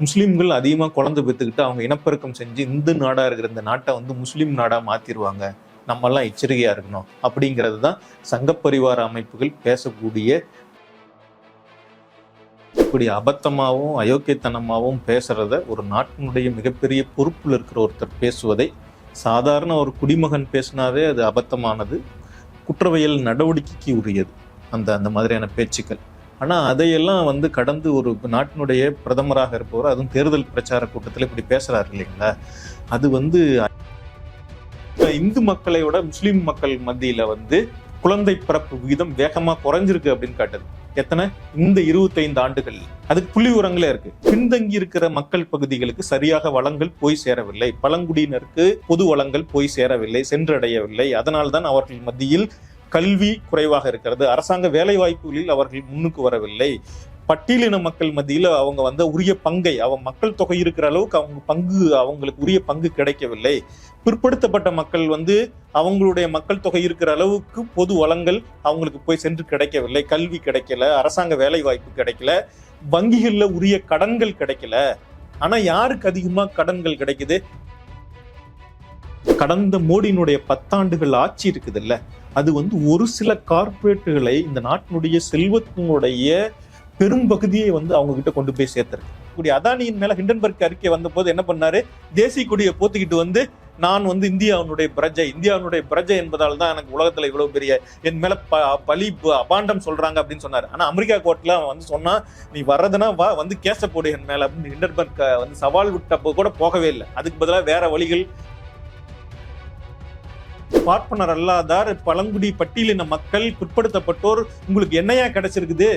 முஸ்லீம்கள் அதிகமாக குழந்தை பெற்றுக்கிட்டு அவங்க இனப்பெருக்கம் செஞ்சு இந்து நாடா இருக்கிற இந்த நாட்டை வந்து முஸ்லீம் நாடா மாற்றிடுவாங்க நம்மெல்லாம் எச்சரிக்கையா இருக்கணும். அப்படிங்கிறது தான் சங்கப்பரிவார அமைப்புகள் பேசக்கூடிய இப்படி அபத்தமாகவும் அயோக்கியத்தனமாகவும் பேசுறத ஒரு நாட்டினுடைய மிகப்பெரிய பொறுப்பில் இருக்கிற ஒருத்தர் பேசுவதை சாதாரண ஒரு குடிமகன் பேசினாவே அது அபத்தமானது. குற்றவியல் நடவடிக்கைக்கு உரியது. அந்த அந்த மாதிரியான பேச்சுக்கள். ஆனா அதையெல்லாம் வந்து கடந்து ஒரு நாட்டினுடைய பிரதமராக இருப்பவர் அதுவும் தேர்தல் பிரச்சார கூட்டத்தில் இப்படி பேசுறாரு இல்லைங்களா? அது வந்து இந்து மக்களை விட முஸ்லீம் மக்கள் மத்தியில வந்து குழந்தை பிறப்பு விகிதம் வேகமா குறைஞ்சிருக்கு அப்படின்னு காட்டுது. எத்தனை? இந்த இருபத்தைந்து ஆண்டுகள் அதுக்கு புள்ளி உரங்களே இருக்கு. பின்தங்கி இருக்கிற மக்கள் பகுதிகளுக்கு சரியாக வளங்கள் போய் சேரவில்லை. பழங்குடியினருக்கு பொது வளங்கள் போய் சேரவில்லை சென்றடையவில்லை. அதனால்தான் அவர்கள் மத்தியில் கல்வி குறைவாக இருக்கிறது. அரசாங்க வேலைவாய்ப்புகளில் அவர்கள் முன்னுக்கு வரவில்லை. பட்டியலின மக்கள் மத்தியில் அவங்க வந்து உரிய பங்கை அவங்க மக்கள் தொகை இருக்கிற அளவுக்கு அவங்க பங்கு அவங்களுக்கு உரிய பங்கு கிடைக்கவில்லை. பிற்படுத்தப்பட்ட மக்கள் வந்து அவங்களுடைய மக்கள் தொகை இருக்கிற அளவுக்கு பொது வளங்கள் அவங்களுக்கு போய் சென்று கிடைக்கவில்லை. கல்வி கிடைக்கல அரசாங்க வேலை வாய்ப்பு கிடைக்கல வங்கிகளில் உரிய கடன்கள் கிடைக்கல. ஆனால் யாருக்கு அதிகமாக கடன்கள் கிடைக்குது? கடந்த மோடியினுடைய பத்தாண்டுகள் ஆட்சி இருக்குதுல்ல அது வந்து ஒரு சில கார்ப்பரேட்டுகளை இந்த நாட்டினுடைய செல்வத்தினுடைய பெரும்பகுதியை வந்து அவங்க கிட்ட கொண்டு போய் சேர்த்திருக்கு. கூடிய அதானியின் மேல ஹிண்டன்பர்க் அறிக்கை வந்த போது என்ன பண்ணாரு? தேசிய கொடியை போத்துக்கிட்டு வந்து நான் வந்து இந்தியாவினுடைய பிரஜை இந்தியாவினுடைய பிரஜை என்பதால் தான் எனக்கு உலகத்துல இவ்வளவு பெரிய என் மேல ப பலி ப- அபாண்டம் சொல்றாங்க அப்படின்னு சொன்னாரு. ஆனா அமெரிக்கா கோர்ட்ல அவன் வந்து சொன்னா நீ வர்றதுன்னா வா வந்து கேச போடு என் மேல அப்படின்னு ஹிண்டன்பர்க் வந்து சவால் விட்டப்போ கூட போகவே இல்லை. அதுக்கு பதிலாக வேற வழிகள் பார்ப்பனர் அல்லாதார் பழங்குடி பட்டியலின மக்கள் பிற்படுத்தப்பட்டோர் உங்களுக்கு என்னையா கிடைச்சிருக்குது?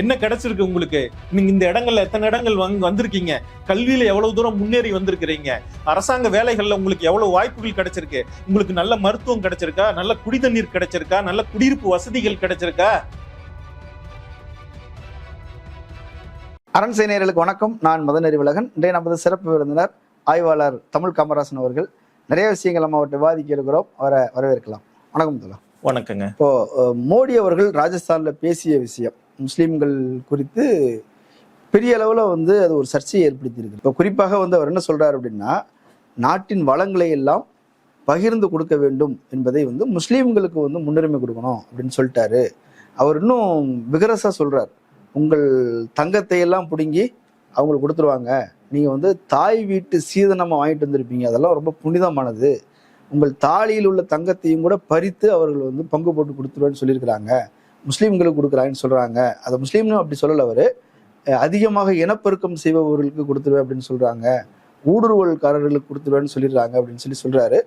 என்ன கிடைச்சிருக்கு உங்களுக்கு? நீங்க இந்த இடங்கள்ல எத்தனை இடங்கள் வந்திருக்கீங்க? கல்வியில எவ்வளவு தூரம் முன்னேறி வந்திருக்கிறீங்க? அரசாங்க வேலைகள்ல உங்களுக்கு எவ்வளவு வாய்ப்புகள் கிடைச்சிருக்கு? உங்களுக்கு நல்ல மருத்துவம் கிடைச்சிருக்கா? நல்ல குடி தண்ணீர் கிடைச்சிருக்கா? நல்ல குடியிருப்பு வசதிகள் கிடைச்சிருக்கா? அரண் செய்தியர்களுக்கு வணக்கம். நான் மதநெறி அறிவழகன் இன்றைய நமது சிறப்பு விருந்தினர் ஆய்வாளர் தமிழ் காமராசன் அவர்கள். நிறைய விஷயங்கள் நம்ம அவர்கிட்ட விவாதிக்க இருக்கிறோம். அவரை வரவேற்கலாம். வணக்கம் தலா வணக்கங்க. இப்போ மோடி அவர்கள் ராஜஸ்தான்ல பேசிய விஷயம் முஸ்லீம்கள் குறித்து பெரிய அளவில் வந்து அது ஒரு சர்ச்சையை ஏற்படுத்தியிருக்கு. இப்போ குறிப்பாக வந்து அவர் என்ன சொல்றாரு அப்படின்னா நாட்டின் வளங்களை எல்லாம் பகிர்ந்து கொடுக்க வேண்டும் என்பதை வந்து முஸ்லீம்களுக்கு வந்து முன்னுரிமை கொடுக்கணும் அப்படின்னு சொல்லிட்டாரு. அவர் இன்னும் விகரசா சொல்றார். உங்கள் தங்கத்தை எல்லாம் பிடுங்கி அவங்களுக்கு கொடுத்துருவாங்க. நீங்கள் வந்து தாய் வீட்டு சீதனமாக வாங்கிட்டு வந்திருப்பீங்க. அதெல்லாம் ரொம்ப புனிதமானது. உங்கள் தாலியில் உள்ள தங்கத்தையும் கூட பறித்து அவர்கள் வந்து பங்கு போட்டு கொடுத்துருவேன்னு சொல்லியிருக்கிறாங்க. முஸ்லீம்களுக்கு கொடுக்குறாங்கன்னு சொல்கிறாங்க அதை முஸ்லீம்னு அப்படி சொல்லலை அவர். அதிகமாக இனப்பெருக்கம் செய்பவர்களுக்கு கொடுத்துருவேன் அப்படின்னு சொல்கிறாங்க ஊடுருவல்காரர்களுக்கு கொடுத்துருவேன்னு சொல்லிடுறாங்க அப்படின்னு சொல்லி சொல்கிறாரு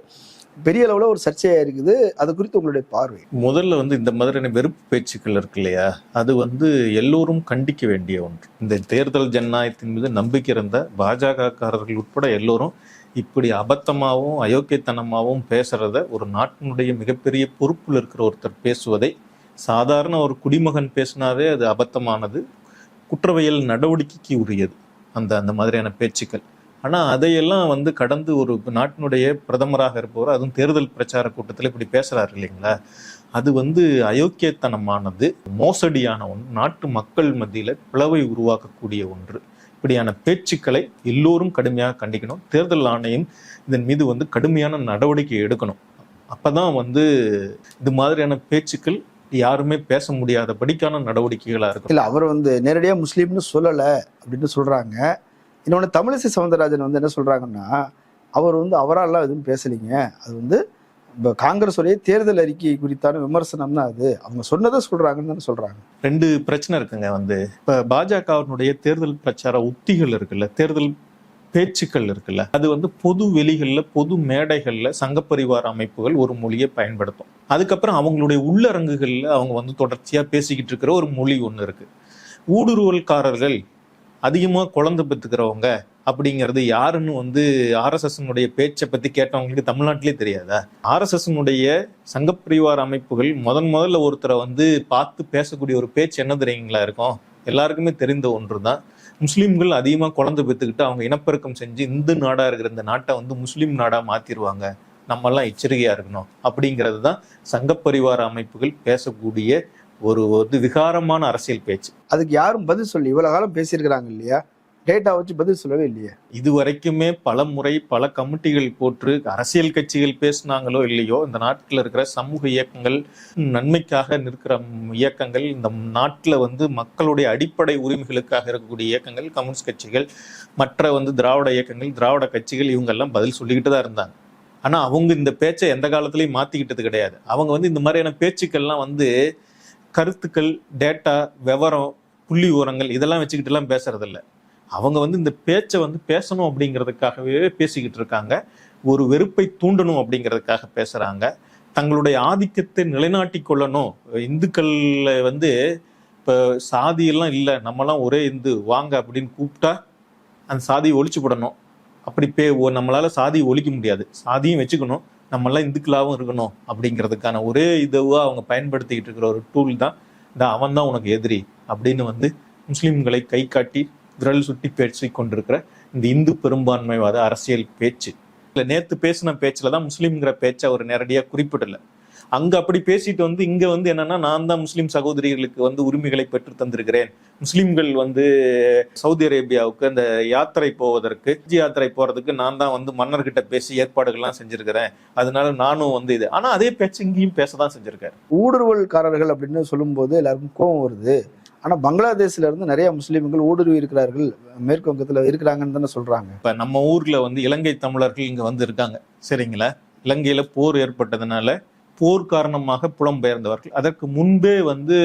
பெரிய அளவில் ஒரு சர்ச்சையாக இருக்குது. அது குறித்து உங்களுடைய பார்வை. முதல்ல வந்து இந்த மாதிரியான வெறுப்பு பேச்சுக்கள் இருக்கு இல்லையா? அது வந்து எல்லோரும் கண்டிக்க வேண்டிய ஒன்று. இந்த தேர்தல் ஜனநாயகத்தின் மீது நம்பிக்கை இருந்த பாஜகக்காரர்கள் உட்பட எல்லோரும் இப்படி அபத்தமாகவும் அயோக்கியத்தனமாகவும் பேசுறத ஒரு நாட்டினுடைய மிகப்பெரிய பொறுப்பில் இருக்கிற ஒருத்தர் பேசுவதை சாதாரண ஒரு குடிமகன் பேசினாவே அது அபத்தமானது. குற்றவியல் நடவடிக்கைக்கு உரியது. அந்த அந்த மாதிரியான பேச்சுக்கள். ஆனால் அதையெல்லாம் வந்து கடந்து ஒரு நாட்டினுடைய பிரதமராக இருப்பவர் அதுவும் தேர்தல் பிரச்சார கூட்டத்தில் இப்படி பேசுகிறார் இல்லைங்களா? அது வந்து அயோக்கியத்தனமானது மோசடியான ஒன்று நாட்டு மக்கள் மத்தியில் பிளவை உருவாக்கக்கூடிய ஒன்று. இப்படியான பேச்சுக்களை எல்லோரும் கடுமையாக கண்டிக்கணும். தேர்தல் ஆணையம் இதன் மீது வந்து கடுமையான நடவடிக்கை எடுக்கணும். அப்பதான் வந்து இது மாதிரியான பேச்சுக்கள் யாருமே பேச முடியாதபடிக்கான நடவடிக்கைகளாக இருக்கும் இல்லை அவர் வந்து நேரடியாக முஸ்லீம்னு சொல்லலை அப்படின்னு சொல்கிறாங்க இன்னொன்று தமிழிசை சவுந்தரராஜன் வந்து என்ன சொல்கிறாங்கன்னா அவர் வந்து அவரால்லாம் எதுவும் பேசலைங்க. அது வந்து இப்போ காங்கிரஸ் உடைய தேர்தல் அறிக்கை குறித்தான விமர்சனம் தான் அது. அவங்க சொன்னதை சொல்கிறாங்கன்னு தானே சொல்கிறாங்க ரெண்டு பிரச்சனை இருக்குங்க வந்து. இப்போ பாஜகவினுடைய தேர்தல் பிரச்சார உத்திகள் இருக்குல்ல தேர்தல் பேச்சுக்கள் இருக்குல்ல அது வந்து பொது வெளிகளில் பொது மேடைகளில் சங்கப்பரிவார அமைப்புகள் ஒரு மொழியை பயன்படுத்தும். அதுக்கப்புறம் அவங்களுடைய உள்ளரங்குகளில் அவங்க வந்து தொடர்ச்சியாக பேசிக்கிட்டு இருக்கிற ஒரு மொழி ஒன்று இருக்குது ஊடுருவல்காரர்கள் அதிகமாக குழந்தை பெற்றுக்கிறவங்க அப்படிங்கிறது யாருன்னு வந்து ஆர்எஸ்எஸ்னுடைய பேச்சை பற்றி கேட்டவங்களுக்கு தமிழ்நாட்டிலே தெரியாதா? ஆர்எஸ்எஸ்னுடைய சங்கப்பரிவார அமைப்புகள் முதன் முதல்ல ஒருத்தரை வந்து பார்த்து பேசக்கூடிய ஒரு பேச்சு என்ன தெரியுங்களா இருக்கும்? எல்லாருக்குமே தெரிந்த ஒன்று தான் முஸ்லீம்கள் அதிகமாக குழந்தை பெற்றுக்கிட்டு அவங்க இனப்பெருக்கம் செஞ்சு இந்து நாடாக இருக்கிற இந்த நாட்டை வந்து முஸ்லீம் நாடாக மாற்றிடுவாங்க நம்மெல்லாம் எச்சரிக்கையாக இருக்கணும். அப்படிங்கிறது தான் சங்கப்பரிவார அமைப்புகள் பேசக்கூடிய ஒரு ஒரு விகாரமான அரசியல் பேச்சு. அதுக்கு யாரும் பதில் சொல்லி இவ்வளோ காலம் பேசியிருக்கிறாங்க இல்லையா? டேட்டா வச்சு பதில் சொல்லவே இல்லையே? இது வரைக்குமே பல முறை பல கமிட்டிகள் போட்டு அரசியல் கட்சிகள் பேசுனாங்களோ இல்லையோ இந்த நாட்டில் இருக்கிற சமூக இயக்கங்கள் நன்மைக்காக நிற்கிற இயக்கங்கள் இந்த நாட்டில் வந்து மக்களுடைய அடிப்படை உரிமைகளுக்காக இருக்கக்கூடிய இயக்கங்கள் கம்யூனிஸ்ட் கட்சிகள் மற்ற வந்து திராவிட இயக்கங்கள் திராவிட கட்சிகள் இவங்கெல்லாம் பதில் சொல்லிக்கிட்டு தான் இருந்தாங்க. ஆனா அவங்க இந்த பேச்சை எந்த காலத்துலயும் மாத்திக்கிட்டது கிடையாது. அவங்க வந்து இந்த மாதிரியான பேச்சுக்கள்லாம் வந்து கருத்துக்கள் டேட்டா விவரம் புள்ளி ஓரங்கள் இதெல்லாம் வச்சுக்கிட்டு எல்லாம் பேசுறது அவங்க வந்து இந்த பேச்சை வந்து பேசணும் அப்படிங்கிறதுக்காகவே பேசிக்கிட்டு இருக்காங்க. ஒரு வெறுப்பை தூண்டணும் அப்படிங்கிறதுக்காக பேசுறாங்க. தங்களுடைய ஆதிக்கத்தை நிலைநாட்டி கொள்ளணும். இந்துக்கள்ல வந்து இப்போ சாதியெல்லாம் இல்லை நம்மலாம் ஒரே இந்து வாங்க அப்படின்னு கூப்பிட்டா அந்த சாதியை ஒழிச்சு போடணும். அப்படி பே நம்மளால் நம்மளால சாதியை ஒழிக்க முடியாது. சாதியும் வச்சுக்கணும். நம்மளாம் இந்துக்களாகவும் இருக்கணும் அப்படிங்கிறதுக்கான ஒரே இதுவாக அவங்க பயன்படுத்திக்கிட்டு இருக்கிற ஒரு டூல் தான் இந்த அவன் தான் உனக்கு எதிரி அப்படின்னு வந்து முஸ்லீம்களை கை காட்டி விரல் சுட்டி பேசி கொண்டிருக்கிற இந்த இந்து பெரும்பான்மைவாத அரசியல் பேச்சு. இல்லை நேற்று பேசின பேச்சில் தான் முஸ்லீம்ங்கிற பேச்சை அவர் நேரடியாக குறிப்பிடல. அங்க அப்படி பேசிட்டு வந்து இங்க வந்து என்னன்னா நான் தான் முஸ்லிம் சகோதரிகளுக்கு வந்து உரிமைகளை பெற்று தந்திருக்கிறேன். முஸ்லிம்கள் வந்து சவுதி அரேபியாவுக்கு அந்த யாத்திரை போவதற்கு ஹஜ் யாத்திரை போறதுக்கு நான் தான் வந்து மன்னர்கிட்ட பேசி ஏற்பாடுகள்லாம் செஞ்சிருக்கிறேன். அதனால நானும் வந்து இது. ஆனா அதே பேச்சு இங்கேயும் பேசதான் செஞ்சிருக்காரு. ஊடுருவல்காரர்கள் அப்படின்னு சொல்லும்போது எல்லாருக்கும் கோபம் வருது. ஆனா பங்களாதேஷ்ல இருந்து நிறைய முஸ்லீம்கள் ஊடுருவி இருக்கிறார்கள். மேற்கு வங்கத்துல இருக்கிறாங்கன்னு தானே சொல்றாங்க. இப்ப நம்ம ஊர்ல வந்து இலங்கை தமிழர்கள் இங்க வந்து இருக்காங்க. சரிங்களா? இலங்கையில போர் ஏற்பட்டதுனால போர் காரணமாக புலம்பெயர்ந்தவர்கள். அதற்கு முன்பே வந்து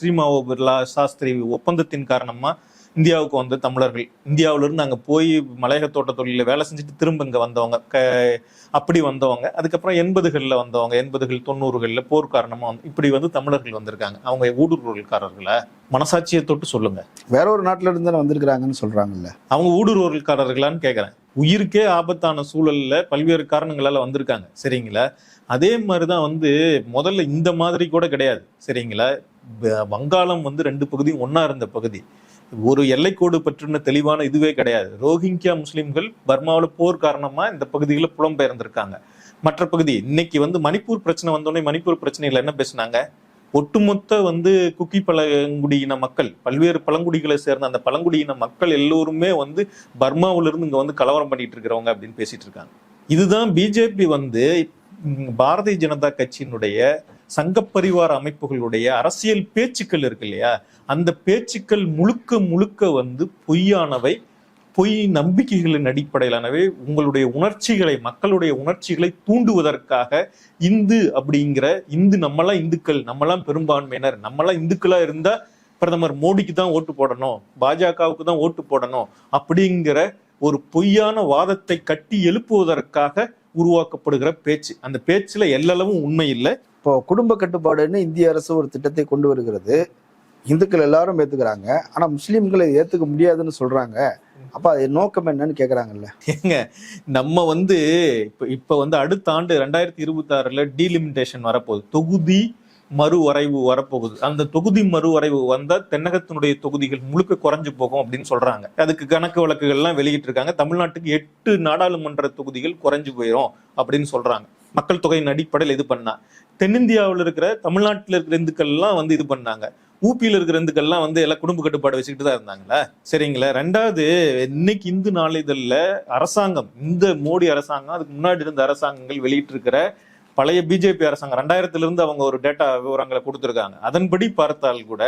ஸ்ரீமாவோ பிர்லா சாஸ்திரி ஒப்பந்தத்தின் காரணமா இந்தியாவுக்கு வந்த தமிழர்கள். இந்தியாவுல இருந்து அங்க போய் மலையக தோட்ட தொழில வேலை செஞ்சுட்டு திரும்ப இங்க வந்தவங்க. க- அப்படி வந்தவங்க. அதுக்கப்புறம் எண்பதுகள்ல வந்தவங்க. எண்பதுகள் தொண்ணூறுகள்ல போர் காரணமா வந்து இப்படி வந்து தமிழர்கள் வந்திருக்காங்க. அவங்க ஊடுருவல்காரர்களை? மனசாட்சியை தொட்டு சொல்லுங்க. வேற ஒரு நாட்டுல இருந்து வந்திருக்கிறாங்கன்னு சொல்றாங்கல்ல? அவங்க ஊடுருவல்காரர்களான்னு கேட்குறேன் உயிருக்கே ஆபத்தான சூழல்ல பல்வேறு காரணங்களால வந்திருக்காங்க. சரிங்களா? அதே மாதிரி தான் வந்து முதல்ல இந்த மாதிரி கூட கிடையாது. சரிங்களா? வங்காளம் வந்து ரெண்டு பகுதியும் ஒன்றா இருந்த பகுதி. ஒரு எல்லைக்கோடு பற்றின தெளிவான இதுவே கிடையாது. ரோஹிங்கியா முஸ்லீம்கள் பர்மாவில் போர் காரணமாக இந்த பகுதிகளில் புலம்பெயர்ந்திருக்காங்க. மற்ற பகுதி இன்னைக்கு வந்து மணிப்பூர் பிரச்சனை வந்தோடனே மணிப்பூர் பிரச்சனையில் என்ன பேசுனாங்க? ஒட்டுமொத்த வந்து குக்கி பழங்குடியின மக்கள் பல்வேறு பழங்குடிகளை சேர்ந்த அந்த பழங்குடியின மக்கள் எல்லோருமே வந்து பர்மாவிலிருந்து இங்கே வந்து கலவரம் பண்ணிட்டு இருக்கிறவங்க அப்படின்னு பேசிட்டு இருக்காங்க. இதுதான் பிஜேபி வந்து பாரதிய ஜனதா கட்சியினுடைய சங்க பரிவார அமைப்புகளுடைய அரசியல் பேச்சுக்கள் இருக்கு இல்லையா? அந்த பேச்சுக்கள் முழுக்க முழுக்க வந்து பொய்யானவை பொய் நம்பிக்கைகளின் அடிப்படையிலானவை. உங்களுடைய உணர்ச்சிகளை மக்களுடைய உணர்ச்சிகளை தூண்டுவதற்காக இந்து அப்படிங்கிற இந்து நம்மலாம் இந்துக்கள் நம்மலாம் பெரும்பான்மையினர் நம்மலாம் இந்துக்களா இருந்தா பிரதமர் மோடிக்கு தான் ஓட்டு போடணும் பாஜகவுக்கு தான் ஓட்டு போடணும் அப்படிங்கிற ஒரு பொய்யான வாதத்தை கட்டி எழுப்புவதற்காக உருவாக்கப்படுகிற பேச்சு. அந்த பேச்சுல எல்லளவும் உண்மை இல்லை. இப்போ குடும்ப கட்டுப்பாடுன்னு இந்திய அரசு ஒரு திட்டத்தை கொண்டு வருகிறது. இந்துக்கள் எல்லாரும் ஏத்துக்கிறாங்க. ஆனா முஸ்லீம்களை ஏத்துக்க முடியாதுன்னு சொல்றாங்க. அப்ப அது நோக்கம் என்னன்னு கேக்குறாங்கல்ல? ஏங்க நம்ம வந்து இப்ப இப்ப வந்து அடுத்த ஆண்டு ரெண்டாயிரத்தி இருபத்தி ஆறுல டீலிமிட்டேஷன் வரப்போகுது தொகுதி மறுவரைவு வரப்போகுது. அந்த தொகுதி மறுவரைவு வந்தால் தென்னகத்தினுடைய தொகுதிகள் முழுக்க குறைஞ்சு போகும் அப்படின்னு சொல்றாங்க. அதுக்கு கணக்கு வழக்குகள்லாம் வெளியிட்டு இருக்காங்க தமிழ்நாட்டுக்கு எட்டு நாடாளுமன்ற தொகுதிகள் குறைஞ்சு போயிடும் அப்படின்னு சொல்றாங்க. மக்கள் தொகையின் அடிப்படையில் இது பண்ணா. தென்னிந்தியாவில் இருக்கிற தமிழ்நாட்டில் இருக்கிற இந்துக்கள் எல்லாம் வந்து இது பண்ணாங்க. ஊபியில் இருக்கிற இந்துக்கள்லாம் வந்து எல்லாம் குடும்ப கட்டுப்பாடு வச்சுக்கிட்டு தான் இருந்தாங்களா? சரிங்களா? ரெண்டாவது இன்னைக்கு இந்து நாளிதழ்ல அரசாங்கம் இந்த மோடி அரசாங்கம் அதுக்கு முன்னாடி இருந்த அரசாங்கங்கள் வெளியிட்டிருக்கிற பழைய பிஜேபி அரசாங்கம் ரெண்டாயிரத்துல இருந்து அவங்க ஒரு டேட்டா விவரங்களை கொடுத்திருக்காங்க. அதன்படி பார்த்தால் கூட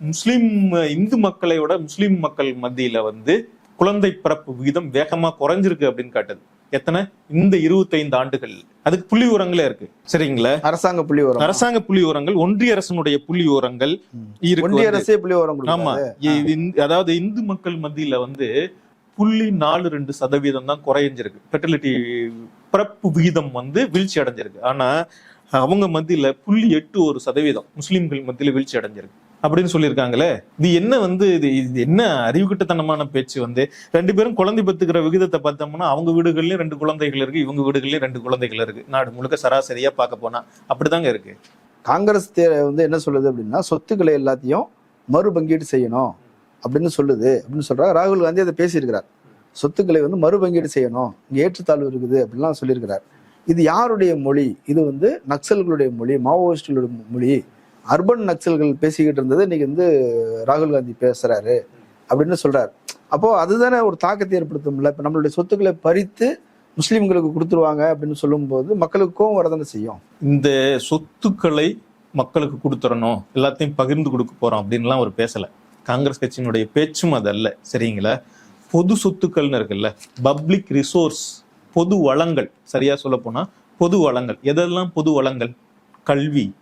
முஸ்லிம் இந்து மக்களை விட முஸ்லிம் மக்கள் மத்தியில வந்து குழந்தை பிறப்பு விகிதம் வேகமா குறைஞ்சிருக்கு அப்படின்னு காட்டுது. எத்தனை? இந்த இருபத்தைந்து ஆண்டுகள். அதுக்கு புள்ளி விவரங்களே இருக்கு. சரிங்களா? அரசாங்க புள்ளி வரும் அரசாங்க புள்ளி விவரங்கள் ஒன்றிய அரசனுடைய புள்ளி இருக்கு. ஒன்றிய. அரசே புள்ளி வரம் ஆமா. அதாவது இந்து மக்கள் மத்தியில வந்து புள்ளி நாலு ரெண்டு சதவீதம் தான் குறைஞ்சிருக்கு. ஃபெர்டிலிட்டி பிறப்பு விகிதம் வந்து வீழ்ச்சி அடைஞ்சிருக்கு. ஆனால் அவங்க மத்தியில் புள்ளி எட்டு ஒரு சதவீதம் முஸ்லீம்கள் மத்தியில் வீழ்ச்சி அடைஞ்சிருக்கு. அப்படின்னு சொல்லியிருக்காங்களே? இது என்ன வந்து இது இது என்ன அறிவுக்கிட்டத்தனமான பேச்சு வந்து? ரெண்டு பேரும் குழந்தை பெற்றுக்கிற விகிதத்தை பார்த்தோம்னா அவங்க வீடுகள்லயும் ரெண்டு குழந்தைகள் இருக்கு இவங்க வீடுகள்லயும் ரெண்டு குழந்தைகள் இருக்கு. நாடு முழுக்க சராசரியா பார்க்க போனா அப்படிதாங்க இருக்கு. காங்கிரஸ் வந்து என்ன சொல்லுது அப்படின்னா சொத்துக்களை எல்லாத்தையும் மறுபங்கீடு செய்யணும். அப்படின்னு சொல்லுது அப்படின்னு சொல்றாங்க. ராகுல் காந்தி அதை பேசியிருக்கிறார். சொத்துக்களை வந்து மறுபங்கீடு செய்யணும். இங்கே ஏற்றுத்தாழ்வு இருக்குது அப்படின்லாம் சொல்லியிருக்கிறார். இது யாருடைய மொழி? இது வந்து நக்சல்களுடைய மொழி மாவோயிஸ்டுகளுடைய மொழி. அர்பன் நக்சல்கள் பேசிக்கிட்டு இருந்தது இன்னைக்கு வந்து ராகுல் காந்தி பேசுறாரு அப்படின்னு சொல்றாரு. அப்போ அதுதானே ஒரு தாக்கத்தை ஏற்படுத்தும்ல? இப்போ நம்மளுடைய சொத்துக்களை பறித்து முஸ்லீம்களுக்கு கொடுத்துருவாங்க அப்படின்னு சொல்லும்போது மக்களுக்கு கோவம் வரதானே செய்யும்? இந்த சொத்துக்களை மக்களுக்கு கொடுத்துடணும் எல்லாத்தையும் பகிர்ந்து கொடுக்க போறோம் அப்படின்லாம் அவர் பேசலை. காங்கிரஸ் கட்சியினுடைய பேச்சும் அதல்ல சரிங்களா? பொது சொத்துக்கள்னு இருக்குல்ல பப்ளிக் ரிசோர்ஸ் பொது வளங்கள் சரியா சொல்ல போனால் பொது வளங்கள். எதெல்லாம் பொது வளங்கள்? கல்வி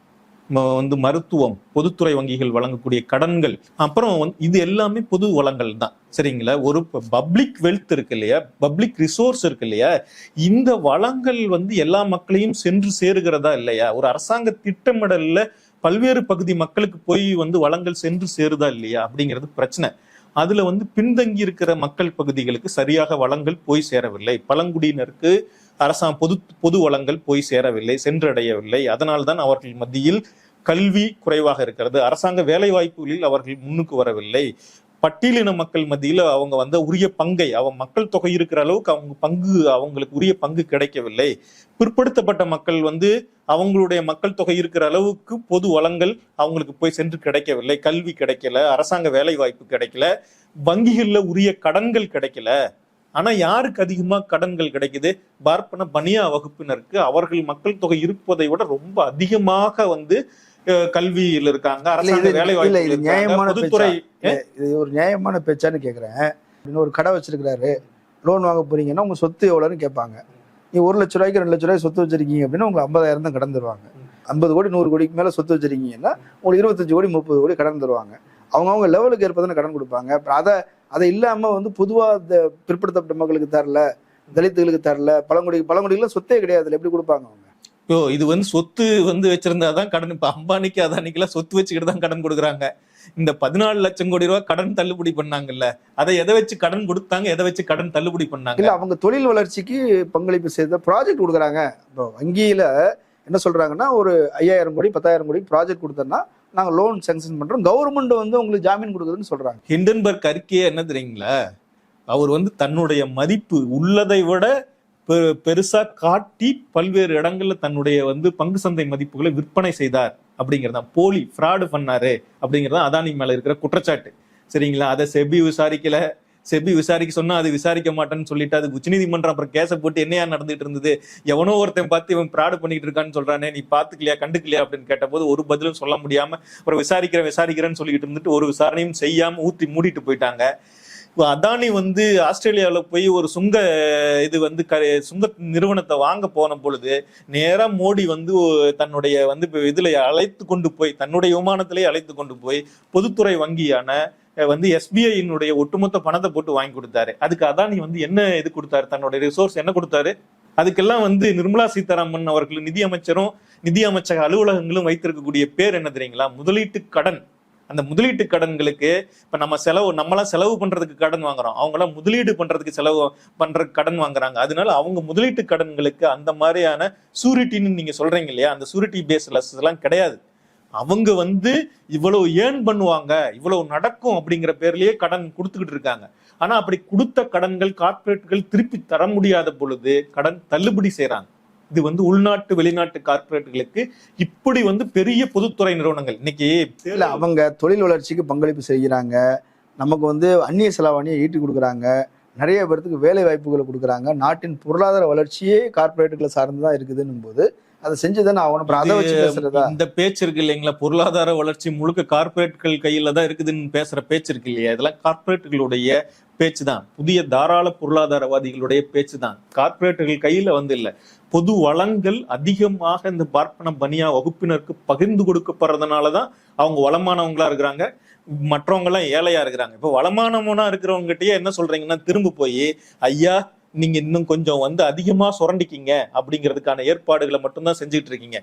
ம- வந்து மருத்துவம் பொதுத்துறை வங்கிகள் வழங்கக்கூடிய கடன்கள். அப்புறம் வந்து இது எல்லாமே பொது வளங்கள் தான் சரிங்களா? ஒரு பப்ளிக் வெல்த் இருக்கு இல்லையா? பப்ளிக் ரிசோர்ஸ் இருக்கு இல்லையா? இந்த வளங்கள் வந்து எல்லா மக்களையும் சென்று சேருகிறதா இல்லையா? ஒரு அரசாங்க திட்டமிடல்ல பல்வேறு பகுதி மக்களுக்கு போய் வந்து வளங்கள் சென்று சேருதா இல்லையா அப்படிங்கிறது பிரச்சனை. அதுல வந்து பின்தங்கி இருக்கிற மக்கள் பகுதிகளுக்கு சரியாக வளங்கள் போய் சேரவில்லை. பழங்குடியினருக்கு அரசாங்க பொது பொது வளங்கள் போய் சேரவில்லை சென்றடையவில்லை. அதனால்தான் அவர்கள் மத்தியில் கல்வி குறைவாக இருக்கிறது. அரசாங்க வேலை வாய்ப்புகளில் அவர்கள் முன்னுக்கு வரவில்லை. பட்டியலின மக்கள் மத்தியில் அவங்க வந்து உரிய பங்கை அவன் மக்கள் தொகை இருக்கிற அளவுக்கு அவங்க பங்கு அவங்களுக்கு உரிய பங்கு கிடைக்கவில்லை. பிற்படுத்தப்பட்ட மக்கள் வந்து அவங்களுடைய மக்கள் தொகை இருக்கிற அளவுக்கு பொது வளங்கள் அவங்களுக்கு போய் சென்று கிடைக்கவில்லை. கல்வி கிடைக்கல அரசாங்க வேலை வாய்ப்பு கிடைக்கல வங்கிகள்ல உரிய கடன்கள் கிடைக்கல. ஆனா யாருக்கு அதிகமா கடன்கள் கிடைக்குது? பார்ப்பன பனியா வகுப்பினருக்கு. அவர்கள் மக்கள் தொகை இருப்பதை விட ரொம்ப அதிகமாக வந்து கல்வியில் இருக்காங்க அரசாங்க வேலை வாய்ப்பு இது நியாயமான பொதுத்துறை இது ஒரு நியாயமான பேச்சான்னு கேட்குறேன் ஒரு கடை வச்சிருக்கிறாரு. லோன் வாங்க போறீங்கன்னா உங்க சொத்து எவ்வளோன்னு கேட்பாங்க. நீ ஒரு லட்ச ரூபாய்க்கு ரெண்டு லட்ச ரூபாய் சொத்து வச்சிருக்கீங்க அப்படின்னா உங்களுக்கு ஐம்பதாயிரம் தான் கடன் தருவாங்க. ஐம்பது கோடி நூறு கோடிக்கு மேல சொத்து வச்சிருக்கீங்கன்னா உங்களுக்கு இருபத்தஞ்சு கோடி முப்பது கோடி கடன் தருவாங்க. அவங்கவுங்க லெவலுக்கு ஏற்ப தானே கடன் கொடுப்பாங்க. அப்புறம் அதை அதை இல்லாம வந்து பொதுவா இந்த பிற்படுத்தப்பட்ட மக்களுக்கு தரல தலித்துகளுக்கு தரல பழங்குடி பழங்குடிகளும் சொத்தே கிடையாது. எப்படி கொடுப்பாங்க அவங்க? ஓ இது வந்து சொத்து வந்து வச்சிருந்தாதான் கடன். இப்ப அம்பானிக்கு அதானிக்கெல்லாம் சொத்து வச்சுக்கிட்டு தான் கடன் கொடுக்குறாங்க. இந்த பதினாலு லட்சம் கோடி ரூபாய் கடன் தள்ளுபடி பண்ணாங்கல்ல அதை எதை வச்சு கடன் கொடுத்தாங்க எதை வச்சு கடன் தள்ளுபடி பண்ணாங்க? இல்ல அவங்க தொழில் வளர்ச்சிக்கு பங்களிப்பு செய்த ப்ராஜெக்ட் கொடுக்குறாங்க. இப்போ வங்கியில என்ன சொல்றாங்கன்னா ஒரு ஐயாயிரம் கோடி பத்தாயிரம் கோடி ப்ராஜெக்ட் கொடுத்தோம்னா நாங்க லோன் சாங்ஷன் பண்றோம். கவர்மெண்ட் வந்து உங்களுக்கு ஜாமீன் கொடுக்குதுன்னு சொல்றாங்க. ஹிண்டன்பர்க் அறிக்கையே என்ன தெரியுங்களா? அவர் வந்து தன்னுடைய மதிப்பு உள்ளதை விட பெருசா காட்டி பல்வேறு இடங்கள்ல தன்னுடைய வந்து பங்கு சந்தை மதிப்புகளை விற்பனை செய்தார் அப்படிங்கறதா. போலி ஃப்ராடு பண்ணாரு அப்படிங்கறது அதானி மேல இருக்கிற குற்றச்சாட்டு. சரிங்களா? அதை செபி விசாரிக்கல. செபி விசாரிக்க சொன்னா அது விசாரிக்க மாட்டேன்னு சொல்லிட்டு அது உச்சநீதிமன்றம் அப்புறம் கேஸை போட்டு என்னையா நடந்துட்டு இருந்தது? எவனோ ஒருத்தன் பார்த்து இவன் ஃப்ராடு பண்ணிட்டு இருக்கான்னு சொல்றானே நீ பாத்துக்கலையா கண்டுக்கலையா அப்படின்னு கேட்டபோது ஒரு பதிலும் சொல்ல முடியாம அப்புறம் விசாரிக்கிறேன் விசாரிக்கிறேன்னு சொல்லிட்டு இருந்துட்டு ஒரு விசாரணையும் செய்யாம ஊத்தி மூடிட்டு போயிட்டாங்க. அதானி வந்து ஆஸ்திரேலியாவில் போய் ஒரு சுங்க இது வந்து க சுங்க நிறுவனத்தை வாங்க போன பொழுது நேராக மோடி வந்து தன்னுடைய வந்து இப்போ இதில் அழைத்து கொண்டு போய் தன்னுடைய விமானத்திலேயே அழைத்து கொண்டு போய் பொதுத்துறை வங்கியான வந்து எஸ்பிஐனுடைய ஒட்டுமொத்த பணத்தை போட்டு வாங்கி கொடுத்தாரு. அதுக்கு அதானி வந்து என்ன இது கொடுத்தாரு? தன்னுடைய ரிசோர்ஸ் என்ன கொடுத்தாரு? அதுக்கெல்லாம் வந்து நிர்மலா சீதாராமன் அவர்கள் நிதி அமைச்சரும் நிதி அமைச்சக அலுவலகங்களும் வைத்திருக்கக்கூடிய பேர் என்ன தெரியுங்களா? முதலீட்டு கடன். அந்த முதலீட்டு கடன்களுக்கு இப்போ நம்ம செலவு நம்மளாம் செலவு பண்ணுறதுக்கு கடன் வாங்குறோம். அவங்களாம் முதலீடு பண்ணுறதுக்கு செலவு பண்ணுற கடன் வாங்குறாங்க. அதனால அவங்க முதலீட்டு கடன்களுக்கு அந்த மாதிரியான சூரிட்டின்னு நீங்கள் சொல்கிறீங்க இல்லையா? அந்த சூரிட்டி பேஸ் லெஸ்லாம் கிடையாது. அவங்க வந்து இவ்வளவு ஏர்ன் பண்ணுவாங்க இவ்வளவு நடக்கும் அப்படிங்கிற பேர்லயே கடன் கொடுத்துக்கிட்டு இருக்காங்க. ஆனா அப்படி கொடுத்த கடன்கள் கார்ப்பரேட்டுகள் திருப்பி தர முடியாத பொழுது கடன் தள்ளுபடி செய்யறாங்க இது வந்து உள்நாட்டு வெளிநாட்டு கார்ப்பரேட்டுகளுக்கு இப்படி வந்து பெரிய பொதுத்துறை நிறுவனங்கள். இன்னைக்கு இல்ல அவங்க தொழில் வளர்ச்சிக்கு பங்களிப்பு செய்கிறாங்க. நமக்கு வந்து அந்நிய செலவாணியை ஈட்டி கொடுக்குறாங்க. நிறைய பேர்த்துக்கு வேலை வாய்ப்புகளை கொடுக்குறாங்க. நாட்டின் பொருளாதார வளர்ச்சியே கார்ப்பரேட்டுகளை சார்ந்து தான் இருக்குதுன்னும் போது அதை செஞ்சுதானே ஆகணும். அப்புறம் அதை வச்சு பேசுறதா? இந்த பேச்சு இருக்கு இல்லைங்களா? பொருளாதார வளர்ச்சி முழுக்க கார்ப்பரேட்கள் கையில தான் இருக்குதுன்னு பேசுற பேச்சு இருக்கு இல்லையா? இதெல்லாம் கார்ப்பரேட்டுகளுடைய பேச்சு தான் புதிய தாராள பொருளாதாரவாதிகளுடைய பேச்சு தான் கார்ப்பரேட்டுகள் கையில வந்து இல்ல. பொது வளங்கள் அதிகமாக இந்த பார்ப்பன பனியா வகுப்பினருக்கு பகிர்ந்து கொடுக்கப்படுறதுனால தான் அவங்க வளமானவங்களா இருக்கிறாங்க. மற்றவங்க எல்லாம் ஏழையா இருக்கிறாங்க. இப்போ வளமானவனா இருக்கிறவங்ககிட்டயே என்ன சொல்றீங்கன்னா திரும்ப போய் ஐயா நீங்க இன்னும் கொஞ்சம் வந்து அதிகமா சுரண்டிக்கிங்க அப்படிங்கிறதுக்கான ஏற்பாடுகளை மட்டும்தான் செஞ்சுட்டு இருக்கீங்க.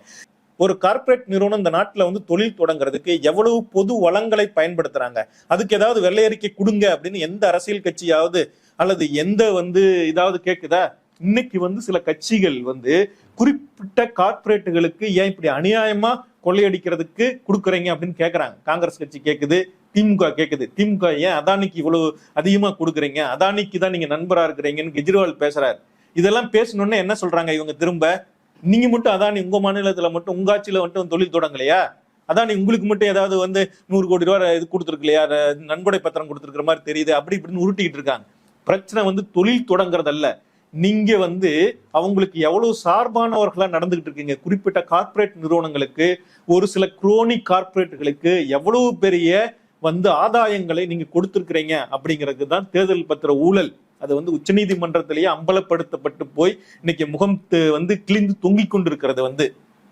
ஒரு கார்ப்பரேட் நிறுவனம் இந்த நாட்டில் வந்து தொழில் தொடங்குறதுக்கு எவ்வளவு பொது வளங்களை பயன்படுத்துறாங்க. அதுக்கு ஏதாவது வெள்ளை அறிக்கை கொடுங்க அப்படின்னு எந்த அரசியல் கட்சியாவது அல்லது எந்த வந்து இதாவது கேட்குதா இன்னைக்கு வந்து சில கட்சிகள் வந்து குறிப்பிட்ட கார்ப்பரேட்டுகளுக்கு ஏன் இப்படி அநியாயமா கொள்ளையடிக்கிறதுக்கு கொடுக்குறீங்க அப்படின்னு கேட்குறாங்க காங்கிரஸ் கட்சி கேட்குது திமுக கேட்குது திமுக ஏன் அதானிக்கு இவ்வளவு அதிகமா கொடுக்குறீங்க? அதானிக்கு தான் நீங்க நண்பரா இருக்கிறீங்கன்னு கெஜ்ரிவால் பேசுறாரு. இதெல்லாம் பேசணும்னு என்ன சொல்றாங்க இவங்க திரும்ப? நீங்க மட்டும் அதானி உங்க மாநிலத்துல மட்டும் உங்க ஆட்சியில மட்டும் தொழில் தொடங்கலையா? அதானி உங்களுக்கு மட்டும் ஏதாவது வந்து நூறு கோடி ரூபாய் இது கொடுத்துருக்கலையா? நன்கொடை பத்திரம் கொடுத்துருக்கிற மாதிரி தெரியுது அப்படி இப்படின்னு உருட்டிக்கிட்டு இருக்காங்க. பிரச்சனை வந்து தொழில் தொடங்குறதல்ல. நீங்க வந்து அவங்களுக்கு எவ்வளவு சார்பானவர்களா நடந்துகிட்டு இருக்கீங்க? குறிப்பிட்ட கார்ப்பரேட் நிறுவனங்களுக்கு ஒரு சில குரோனி கார்ப்பரேட்டுகளுக்கு எவ்வளவு பெரிய வந்து ஆதாயங்களை நீங்க கொடுத்துருக்கிறீங்க? அப்படிங்கிறது தான் தேர்தல் பத்திர ஊழல். அது வந்து உச்சநீதிமன்றத்திலேயே அம்பலப்படுத்தப்பட்டு போய் இன்னைக்கு முகம் வந்து கிழிந்து தொங்கிக் கொண்டிருக்கிறது வந்து.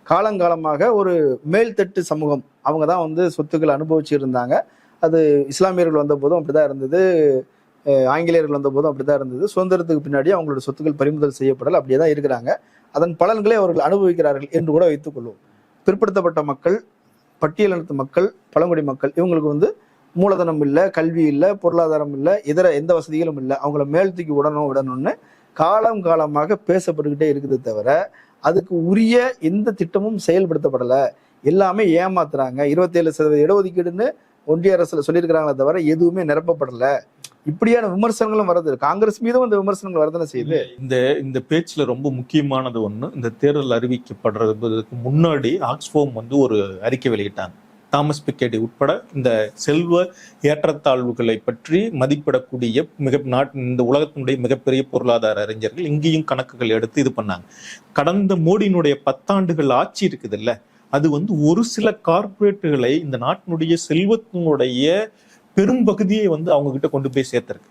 காலங்காலமாக ஒரு மேல்தட்டு சமூகம் அவங்க தான் வந்து சொத்துக்களை அனுபவிச்சு இருந்தாங்க அது இஸ்லாமியர்கள் வந்த போதும் அப்படிதான் இருந்தது. ஆங்கிலேயர்கள் வந்த போதும் அப்படிதான் இருந்தது. சுதந்திரத்துக்கு பின்னாடி அவங்களோட சொத்துக்கள் பறிமுதல் செய்யப்படல அப்படியே தான் இருக்கிறாங்க. அதன் பலன்களை அவர்கள் அனுபவிக்கிறார்கள் என்று கூட வைத்துக்கொள்வோம் பிற்படுத்தப்பட்ட மக்கள் பட்டியலினத்து மக்கள் பழங்குடி மக்கள் இவங்களுக்கு வந்து மூலதனம் இல்லை கல்வி இல்லை பொருளாதாரம் இல்லை இதர எந்த வசதிகளும் இல்லை. அவங்கள மேல் தூக்கி விடணும் விடணும்னு காலம் காலமாக பேசப்பட்டுக்கிட்டே இருக்குது தவிர அதுக்கு உரிய எந்த திட்டமும் செயல்படுத்தப்படலை. எல்லாமே ஏமாத்துறாங்க. இருபத்தேழு சதவீத இடஒதுக்கீடுன்னு ஒன்றிய அரசுல சொல்லியிருக்கிறாங்களே தவிர எதுவுமே நிரப்பப்படலை. இப்படியான விமர்சனங்களும் வருது காங்கிரஸ் மீதும் அந்த விமர்சனங்கள் வரதானே செய்யுது? இந்த இந்த பேச்சுல ரொம்ப முக்கியமானது ஒண்ணு இந்த தேர்தல் அறிவிக்கப்படுறதுக்கு முன்னாடி ஆக்ஸ்போம் வந்து ஒரு அறிக்கை வெளியிட்டாங்க. தாமஸ் பிக்கேடி உட்பட இந்த செல்வ ஏற்றத்தாழ்வுகளை பற்றி மதிப்பிடக்கூடிய மிக நாட் இந்த உலகத்தினுடைய மிகப்பெரிய பொருளாதார அறிஞர்கள் இங்கேயும் கணக்குகள் எடுத்து இது பண்ணாங்க. கடந்த மோடியினுடைய பத்தாண்டுகள் ஆட்சி இருக்குதுல்ல அது வந்து ஒரு சில கார்ப்பரேட்டுகளை இந்த நாட்டினுடைய செல்வத்தினுடைய பெரும்பகுதியை வந்து அவங்க கிட்ட கொண்டு போய் சேர்த்திருக்கு.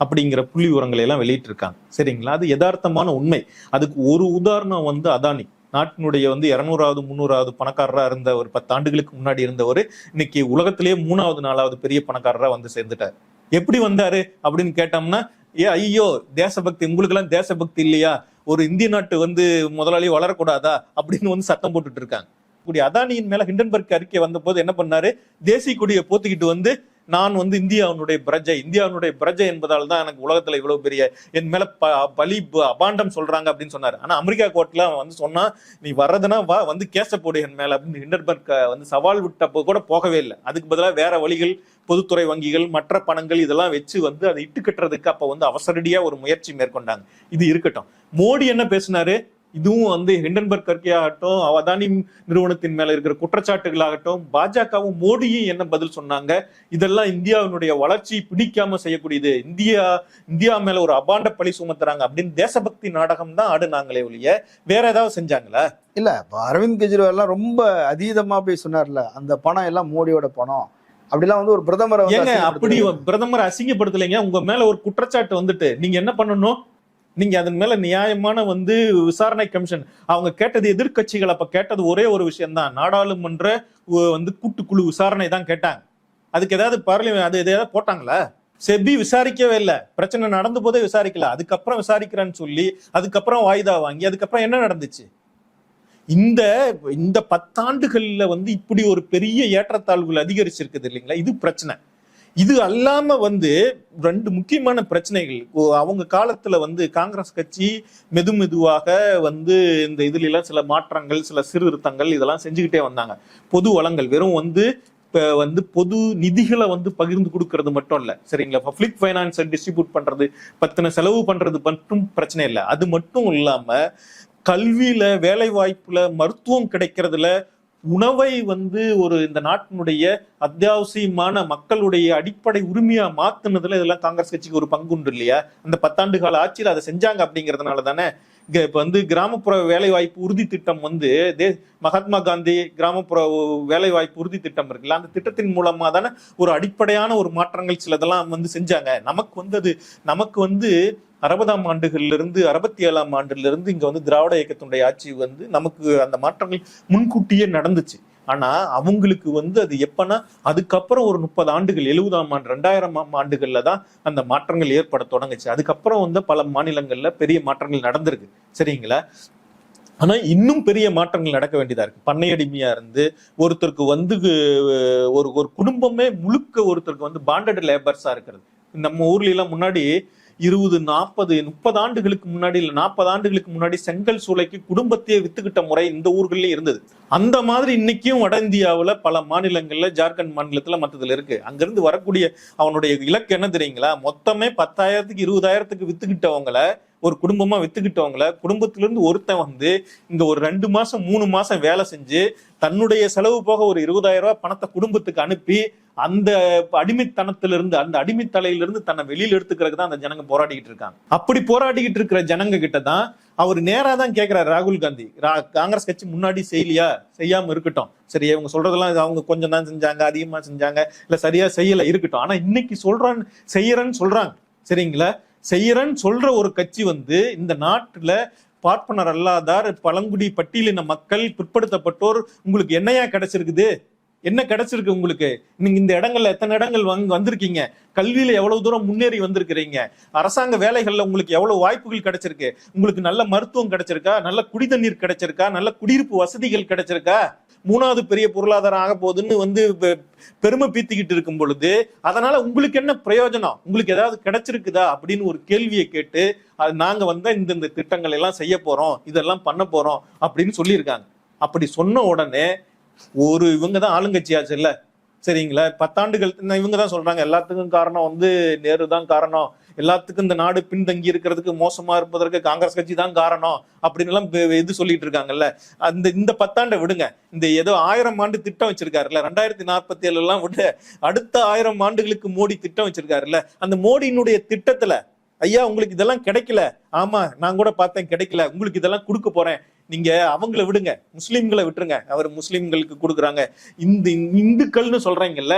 அப்படிங்கிற புள்ளி விவரங்களை எல்லாம் வெளியிட்டிருக்காங்க. சரிங்களா? அது யதார்த்தமான உண்மை. அதுக்கு ஒரு உதாரணம் வந்து அதானி. நாட்டினுடைய வந்து இருநூறாவது முந்நூறாவது பணக்காரரா இருந்த ஒரு பத்தாண்டுகளுக்கு முன்னாடி இருந்தவர் இன்னைக்கு உலகத்திலேயே மூணாவது நாலாவது பெரிய பணக்காரரா வந்து சேர்ந்துட்டார். எப்படி வந்தாரு? அப்படின்னு கேட்டோம்னா ஏ ஐயோ தேசபக்தி உங்களுக்கெல்லாம் தேசபக்தி இல்லையா? ஒரு இந்திய நாட்டு வந்து முதலாளி வளரக்கூடாதா? அப்படின்னு வந்து சத்தம் போட்டுட்டு இருக்காங்க. கூடிய அதானியின் மேல ஹிண்டன்பர்க் அறிக்கை வந்த போது என்ன பண்ணாரு? தேசிய கொடியை போத்திக்கிட்டு வந்து நான் வந்து இந்தியாவினுடைய பிரஜை இந்தியாவினுடைய பிரஜை என்பதால் தான் எனக்கு உலகத்துல இவ்வளவு பெரிய என் மேல ப- பலி ப- அபாண்டம் சொல்றாங்க அப்படின்னு சொன்னாரு. ஆனா அமெரிக்கா கோர்ட்ல அவன் வந்து சொன்னா நீ வர்றதுன்னா வா வந்து கேச போடு என் மேல அப்படின்னு ஹிண்டர்பர்க் வந்து சவால் விட்டப்போ கூட போகவே இல்லை. அதுக்கு பதிலாக வேற வழிகள் பொதுத்துறை வங்கிகள் மற்ற பணங்கள் இதெல்லாம் வச்சு வந்து அதை இட்டு கட்டுறதுக்கு அப்ப வந்து அவசரடியா ஒரு முயற்சி மேற்கொண்டாங்க. இது இருக்கட்டும். மோடி என்ன பேசினாரு? இதுவும் வந்து ஹிண்டன்பர்க் அறிக்கையாகட்டும் அதானி நிறுவனத்தின் மேல இருக்கிற குற்றச்சாட்டுகளாகட்டும் பாஜகவும் மோடியும் என்ன பதில் சொன்னாங்க? இதெல்லாம் இந்தியாவினுடைய வளர்ச்சி பிடிக்காம செய்யக்கூடியது. இந்தியா இந்தியா மேல ஒரு அபாண்ட பழி சுமத்துறாங்க அப்படின்னு தேசபக்தி நாடகம் தான் ஆடுனாங்களே ஒழிய வேற ஏதாவது செஞ்சாங்களா? இல்ல அரவிந்த் கெஜ்ரிவால் எல்லாம் ரொம்ப அதீதமா போய் சொன்னார்ல அந்த பணம் எல்லாம் மோடியோட பணம். அப்படிலாம் வந்து ஒரு பிரதமரை அப்படி. பிரதமர் அசிங்கப்படுத்தலைங்க. உங்க மேல ஒரு குற்றச்சாட்டு வந்துட்டு நீங்க என்ன பண்ணணும்? நீங்க அதன் மேல நியாயமான வந்து விசாரணை கமிஷன் அவங்க கேட்டது எதிர்கட்சிகள் அப்ப கேட்டது ஒரே ஒரு விஷயம் தான் நாடாளுமன்ற வந்து கூட்டுக்குழு விசாரணை தான் கேட்டாங்க. அதுக்கு ஏதாவது பார்லிமெண்ட் அது எதாவது போட்டாங்களா? செபி விசாரிக்கவே இல்லை. பிரச்சனை நடந்த போதே விசாரிக்கல. அதுக்கப்புறம் விசாரிக்கிறேன்னு சொல்லி அதுக்கப்புறம் வாய்தா வாங்கி அதுக்கப்புறம் என்ன நடந்துச்சு? இந்த இந்த பத்தாண்டுகள்ல வந்து இப்படி ஒரு பெரிய ஏற்றத்தாழ்வுகள் அதிகரிச்சிருக்குது இல்லைங்களா? இது பிரச்சனை. இது அல்லாம வந்து ரெண்டு முக்கியமான பிரச்சனைகள். ஓ- அவங்க காலத்துல வந்து காங்கிரஸ் கட்சி மெது மெதுவாக வந்து இந்த இதுல எல்லாம் சில மாற்றங்கள் சில சீர்திருத்தங்கள் இதெல்லாம் செஞ்சுக்கிட்டே வந்தாங்க. பொது வளங்கள் வெறும் வந்து இப்போ வந்து பொது நிதிகளை வந்து பகிர்ந்து கொடுக்கறது மட்டும் இல்லை. சரிங்களா? பப்ளிக் ஃபைனான்ஸை டிஸ்ட்ரிபியூட் பண்றது பத்தின செலவு பண்றது மட்டும் பிரச்சனை இல்லை. அது மட்டும் இல்லாம கல்வியில வேலை வாய்ப்புல மருத்துவம் கிடைக்கிறதுல உணவை வந்து ஒரு இந்த நாட்டினுடைய அத்தியாவசியமான மக்களுடைய அடிப்படை உரிமையா மாத்துனதுல இதெல்லாம் காங்கிரஸ் கட்சிக்கு ஒரு பங்கு உண்டு இல்லையா? அந்த பத்தாண்டு கால ஆட்சியில் அதை செஞ்சாங்க அப்படிங்கிறதுனால தானே. இங்க இப்ப வந்து கிராமப்புற வேலை வாய்ப்பு உறுதி திட்டம் வந்து தே- மகாத்மா காந்தி கிராமப்புற வேலை வாய்ப்பு உறுதி திட்டம் இருக்குல்ல அந்த திட்டத்தின் மூலமா தானே ஒரு அடிப்படையான ஒரு மாற்றங்கள் சிலதெல்லாம் வந்து செஞ்சாங்க. நமக்கு வந்து அது நமக்கு வந்து அறுபதாம் ஆண்டுகள்ல இருந்து அறுபத்தி ஏழாம் ஆண்டுல இருந்து இங்க வந்து திராவிட இயக்கத்தினுடைய ஆட்சி வந்து நமக்கு அந்த மாற்றங்கள் முன்கூட்டியே நடந்துச்சு. ஆனா அவங்களுக்கு வந்து அது எப்பனா அதுக்கப்புறம் ஒரு முப்பது ஆண்டுகள் எழுபதாம் ஆண்டு ரெண்டாயிரம் ஆண்டுகள்ல தான் அந்த மாற்றங்கள் ஏற்பட தொடங்குச்சு. அதுக்கப்புறம் வந்து பல மாநிலங்கள்ல பெரிய மாற்றங்கள் நடந்திருக்கு. சரிங்களா? ஆனா இன்னும் பெரிய மாற்றங்கள் நடக்க வேண்டியதா இருக்கு. பண்ணையடிமையா இருந்து ஒருத்தருக்கு வந்து ஒரு ஒரு குடும்பமே முழுக்க ஒருத்தருக்கு வந்து பாண்டட் லேபர்ஸா இருக்கிறது. நம்ம ஊர்ல எல்லாம் முன்னாடி இருபது நாற்பது முப்பது ஆண்டுகளுக்கு முன்னாடி இல்லை நாற்பது ஆண்டுகளுக்கு முன்னாடி செங்கல் சூளைக்கு குடும்பத்தையே வித்துக்கிட்ட முறை இந்த ஊர்கள்லயும் இருந்தது. அந்த மாதிரி இன்னைக்கும் வட இந்தியாவில் பல மாநிலங்களில் ஜார்க்கண்ட் மாநிலத்தில் மற்றதுல இருக்கு. அங்கிருந்து வரக்கூடிய அவனுடைய இலக்கு என்ன தெரியுங்களா? மொத்தமே பத்தாயிரத்துக்கு இருபதாயிரத்துக்கு வித்துக்கிட்டவங்களை ஒரு குடும்பமா வித்துக்கிட்டவங்கள குடும்பத்திலிருந்து ஒருத்தன் வந்து இங்க ஒரு ரெண்டு மாசம் மூணு மாசம் வேலை செஞ்சு தன்னுடைய செலவு போக ஒரு இருபதாயிரம் ரூபாய் பணத்தை குடும்பத்துக்கு அனுப்பி அந்த அடிமைத்தனத்திலிருந்து அந்த அடிமைத்தலையிலிருந்து தன்னை வெளியில் எடுத்துக்கிறதுக்கு தான் அந்த ஜனங்க போராடிக்கிட்டு இருக்காங்க. அப்படி போராடிக்கிட்டு இருக்கிற ஜனங்க கிட்ட தான் அவர் நேராக தான் கேட்கிறார் ராகுல் காந்தி. ரா- காங்கிரஸ் கட்சி முன்னாடி செய்யலையா? செய்யாம இருக்கட்டும். சரி இவங்க சொல்றதெல்லாம் அவங்க கொஞ்சம் தான் செஞ்சாங்க அதிகமா செஞ்சாங்க இல்ல சரியா செய்யல இருக்கட்டும். ஆனா இன்னைக்கு சொல்றான் செய்யறன்னு சொல்றாங்க. சரிங்களா? செய்யறன்னு சொல்ற ஒரு கட்சி வந்து இந்த நாட்டுல பார்ப்பனர் அல்லாதார் பழங்குடி பட்டியலின மக்கள் பிற்படுத்தப்பட்டோர் உங்களுக்கு என்னையா கிடைச்சிருக்குது? என்ன கிடைச்சிருக்கு உங்களுக்கு? நீங்க இந்த இடங்கள்ல எத்தனை இடங்கள் வந்திருக்கீங்க? கல்வியில எவ்வளவு தூரம் முன்னேறி வந்திருக்கிறீங்க? அரசாங்க வேலைகள்ல உங்களுக்கு எவ்வளவு வாய்ப்புகள் கிடைச்சிருக்கு? உங்களுக்கு நல்ல மருத்துவம் கிடைச்சிருக்கா? நல்ல குடிதண்ணீர் கிடைச்சிருக்கா? நல்ல குடியிருப்பு வசதிகள் கிடைச்சிருக்கா? மூணாவது பெரிய பொருளாதாரம் ஆக போகுதுன்னு வந்து பெ- பெருமை பீத்திக்கிட்டு இருக்கும் பொழுது அதனால உங்களுக்கு என்ன பிரயோஜனம்? உங்களுக்கு ஏதாவது கிடைச்சிருக்குதா? அப்படின்னு ஒரு கேள்வியை கேட்டு அது நாங்க வந்து இந்த இந்த திட்டங்கள் எல்லாம் செய்ய போறோம் இதெல்லாம் பண்ண போறோம் அப்படின்னு சொல்லியிருக்காங்க. அப்படி சொன்ன உடனே ஒரு இவங்க தான் ஆளுங்கட்சியாச்சு இல்ல சரிங்களா? பத்தாண்டுகள் இவங்க தான் சொல்றாங்க. எல்லாத்துக்கும் காரணம் வந்து நேரு தான் காரணம். எல்லாத்துக்கும் இந்த நாடு பின்தங்கி இருக்கிறதுக்கு மோசமா இருப்பதற்கு காங்கிரஸ் கட்சி தான் காரணம் அப்படின்னு எல்லாம் இது சொல்லிட்டு இருக்காங்கல்ல. அந்த இந்த பத்தாண்டை விடுங்க. இந்த ஏதோ ஆயிரம் ஆண்டு திட்டம் வச்சிருக்காருல்ல. ரெண்டாயிரத்தி நாற்பத்தி ஏழு எல்லாம் விட்டு அடுத்த ஆயிரம் ஆண்டுகளுக்கு மோடி திட்டம் வச்சிருக்காருல்ல. அந்த மோடியினுடைய திட்டத்துல ஐயா உங்களுக்கு இதெல்லாம் கிடைக்கல. ஆமா நான் கூட பார்த்தேன் கிடைக்கல. உங்களுக்கு இதெல்லாம் கொடுக்க போறேன். நீங்க அவங்கள விடுங்க. முஸ்லிம்களை விட்டுருங்க. அவர் முஸ்லிம்களுக்கு கொடுக்குறாங்க. இந்த இந்துக்கள்னு சொல்றீங்கல்ல?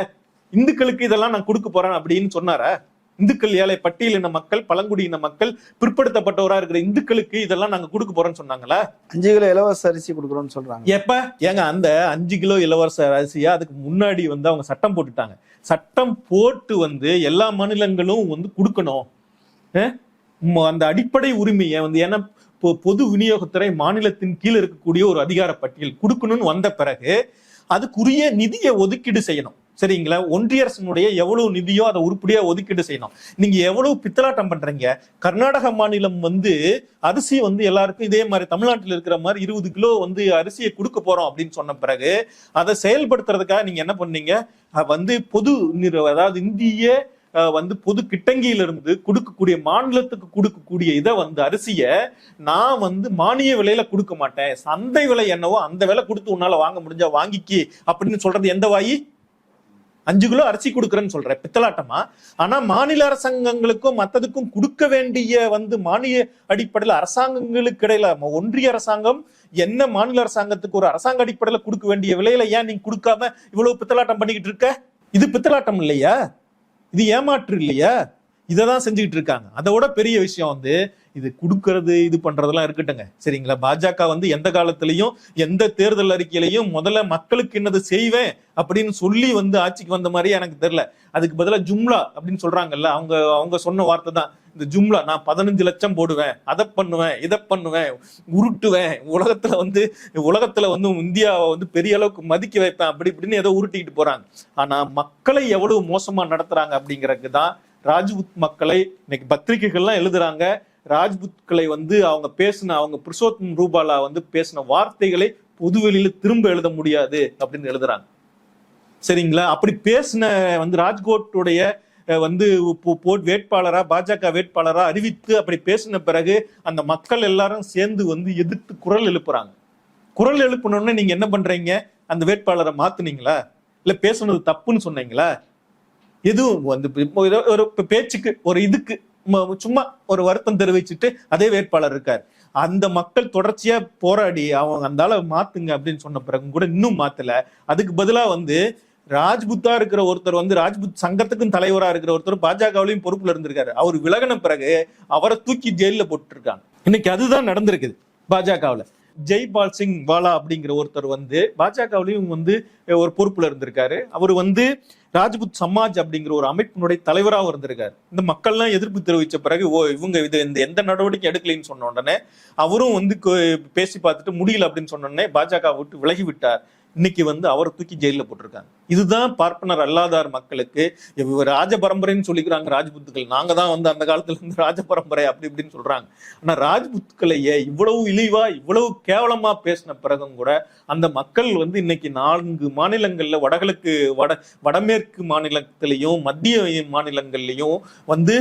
இந்துக்களுக்கு இதெல்லாம் நான் கொடுக்க போறேன் அப்படின்னு சொன்னாரா? இந்துக்கள் ஏழை பட்டியலின மக்கள் பழங்குடியின மக்கள் பிற்படுத்தப்பட்டவரா இருக்கிற இந்துக்களுக்கு இதெல்லாம் நாங்க கொடுக்க போறோம்னு சொன்னாங்களா? அஞ்சு கிலோ இலவச அரிசி கொடுக்குறோம்னு சொல்றாங்க. எப்ப? ஏங்க அந்த அஞ்சு கிலோ இலவச அரிசியா அதுக்கு முன்னாடி வந்து அவங்க சட்டம் போட்டுட்டாங்க. சட்டம் போட்டு வந்து எல்லா மாநிலங்களும் வந்து கொடுக்கணும். அந்த அடிப்படை உரிமையை வந்து ஏன்னா பொது விநியோகத்துறை மாநிலத்தின் கீழ் இருக்கக்கூடிய ஒரு அதிகார பட்டியல் கொடுக்கணும்னு வந்த பிறகு அதுக்குரிய நிதியை ஒதுக்கீடு செய்யணும். சரிங்களா? ஒன்றிய அரசினுடைய எவ்வளவு நிதியோ அதை உருப்படியா ஒதுக்கீடு செய்யணும். நீங்க எவ்வளவு பித்தலாட்டம் பண்றீங்க? கர்நாடக மாநிலம் வந்து அரிசி வந்து எல்லாருக்கும் இதே மாதிரி தமிழ்நாட்டில் இருக்கிற மாதிரி இருபது கிலோ வந்து அரிசியை கொடுக்க போறோம் அப்படின்னு சொன்ன பிறகு அதை செயல்படுத்துறதுக்காக நீங்க என்ன பண்ணீங்க? வந்து பொது அதாவது இந்திய வந்து பொது கிட்டங்கியிலிருந்து கொடுக்கக்கூடிய மாநிலத்துக்கு கொடுக்கக்கூடிய இதை வந்து அரிசியை நான் வந்து மானிய விலையில கொடுக்க மாட்டேன். சந்தை விலை என்னவோ அந்த விலை கொடுத்து உன்னால வாங்க முடிஞ்சா வாங்கிக்கி அப்படின்னு சொல்றது எந்த வாயி? அஞ்சு கிலோ அரிசி கொடுக்குறேன்னு சொல்றேன். பித்தலாட்டமா? ஆனா மாநில அரசாங்கங்களுக்கும் மத்ததுக்கும் கொடுக்க வேண்டிய வந்து மானிய அடிப்படையில் அரசாங்கங்களுக்கு இடையில ஒன்றிய அரசாங்கம் என்ன மாநில அரசாங்கத்துக்கு ஒரு அரசாங்க அடிப்படையில கொடுக்க வேண்டிய விலையில ஏன் நீங்க கொடுக்காம இவ்வளவு பித்தலாட்டம் பண்ணிக்கிட்டு இருக்க? இது பித்தலாட்டம் இல்லையா? இது ஏமாற்று இல்லையா? இதை தான் செஞ்சுக்கிட்டு இருக்காங்க. அதை விட பெரிய விஷயம் வந்து இது கொடுக்கறது இது பண்றதெல்லாம் இருக்கட்டுங்க சரிங்களா? பாஜக வந்து எந்த காலத்திலையும் எந்த தேர்தல் அறிக்கையிலையும் முதல்ல மக்களுக்கு என்னது செய்வேன் அப்படின்னு சொல்லி வந்து ஆட்சிக்கு வந்த மாதிரி எனக்கு தெரியல. அதுக்கு பதிலாக ஜும்லா அப்படின்னு சொல்றாங்கல்ல அவங்க அவங்க சொன்ன வார்த்தை தான். இந்த ஜும்லா நான் பதினஞ்சு லட்சம் போடுவேன். அதை பண்ணுவேன் இதை பண்ணுவேன் உருட்டுவேன். உலகத்துல வந்து உலகத்துல வந்து இந்தியாவை வந்து பெரிய அளவுக்கு மதிக்க வைப்பேன் அப்படி இப்படின்னு ஏதோ உருட்டிக்கிட்டு போறாங்க. ஆனா மக்களை எவ்வளவு மோசமா நடத்துறாங்க அப்படிங்கறதுக்கு தான் ராஜ்புத் மக்களை இன்னைக்கு பத்திரிகைகள்லாம் எழுதுறாங்க. ராஜ்புத்களை வந்து அவங்க பேசின அவங்க புருஷோத்தம் ரூபாலா வந்து பேசின வார்த்தைகளை பொதுவெளியில திரும்ப எழுத முடியாது அப்படின்னு எழுதுறாங்க. சரிங்களா? அப்படி பேசின வந்து ராஜ்கோட்டுடைய வந்து போ- வேட்பாளரா பாஜக வேட்பாளரா அறிவித்து அப்படி பேசின பிறகு அந்த மக்கள் எல்லாரும் சேர்ந்து வந்து எதிர்த்து குரல் எழுப்புறாங்க. குரல் எழுப்பணும்னு நீங்க என்ன பண்றீங்க? அந்த வேட்பாளரை மாத்துனீங்களா? இல்ல பேசுனது தப்புன்னு சொன்னீங்களா? எதுவும் வந்து இப்போ ஏதோ ஒரு பேச்சுக்கு ஒரு இதுக்கு சும்மா ஒரு வருத்தம் தெரிவிச்சுட்டு அதே வேட்பாளர் இருக்கார். அந்த மக்கள் தொடர்ச்சியா போராடி அவங்க அந்த மாத்துங்க அப்படின்னு சொன்ன பிறகு கூட இன்னும் மாத்தல. அதுக்கு பதிலா வந்து ராஜ்புத்தா இருக்கிற ஒருத்தர் வந்து ராஜ்புத் சங்கத்துக்கும் தலைவரா இருக்கிற ஒருத்தர் பாஜகவிலையும் பொறுப்புல இருந்திருக்காரு. அவர் விலகின பிறகு அவரை தூக்கி ஜெயில போட்டுருக்காங்க. இன்னைக்கு அதுதான் நடந்திருக்குது பாஜகவுல. ஜெய்பால் சிங் வாலா அப்படிங்கிற ஒருத்தர் வந்து பாஜகவிலையும் வந்து ஒரு பொறுப்புல இருந்திருக்காரு. அவர் வந்து ராஜ்புத் சமாஜ் அப்படிங்கிற ஒரு அமைப்பினுடைய தலைவராக இருந்திருக்காரு. இந்த மக்கள்லாம் எதிர்ப்பு தெரிவித்த பிறகு ஓ இவங்க இது இந்த எந்த நடவடிக்கை எடுக்கலைன்னு சொன்ன உடனே அவரும் வந்து பேசி பார்த்துட்டு முடியல அப்படின்னு சொன்ன உடனே பாஜக விட்டு விலகி விட்டார். இன்னைக்கு வந்து அவரை தூக்கி ஜெயிலில் போட்டிருக்காங்க. இதுதான் பார்ப்பனர் அல்லாதார் மக்களுக்கு ராஜ பரம்பரைன்னு சொல்லிக்கிறாங்க ராஜ்புத்துக்கள். நாங்க தான் வந்து அந்த காலத்துல இருந்து ராஜ பரம்பரை அப்படி இப்படின்னு சொல்றாங்க. ஆனா ராஜ்புத்துக்களையே இவ்வளவு இழிவா இவ்வளவு கேவலமா பேசின பிறகும் கூட அந்த மக்கள் வந்து இன்னைக்கு நான்கு மாநிலங்கள்ல வடகிழக்கு வட வடமேற்கு மாநிலத்திலையும் மத்திய மாநிலங்கள்லையும் வந்து